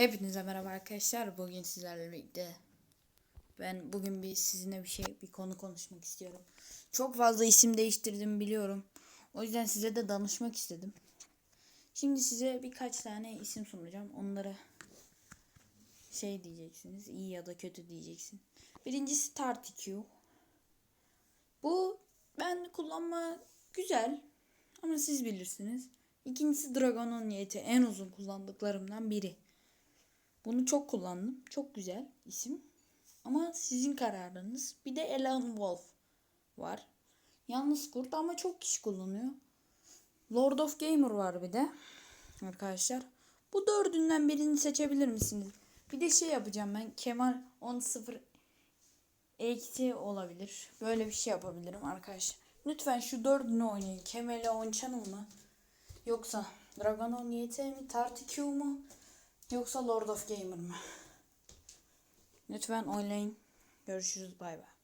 Hepinize merhaba arkadaşlar. Bugün sizlerle birlikte ben bugün bir sizinle bir şey bir konu konuşmak istiyorum. Çok fazla isim değiştirdim biliyorum. O yüzden size de danışmak istedim. Şimdi size birkaç tane isim sunacağım. Onlara şey diyeceksiniz. iyi ya da kötü diyeceksin. Birincisi Tartiq. Bu ben kullanma güzel ama siz bilirsiniz. İkincisi Dragon'un YT en uzun kullandıklarımdan biri. Bunu çok kullandım. Çok güzel isim. Ama sizin kararınız. Bir de Elan Wolf var. Yalnız kurt ama çok kişi kullanıyor. Lord of Gamer var bir de. Arkadaşlar. Bu dördünden birini seçebilir misiniz? Bir de şey yapacağım ben. Kemal 10.0 eksi olabilir. Böyle bir şey yapabilirim arkadaşlar. Lütfen şu dördünü oynayın. Kemal'e 10 channel mı? Yoksa Dragon 10 YT mi? Tartiq mu? Yoksa Lord of Gamer mı? Lütfen oynayın. Görüşürüz. Bay bay.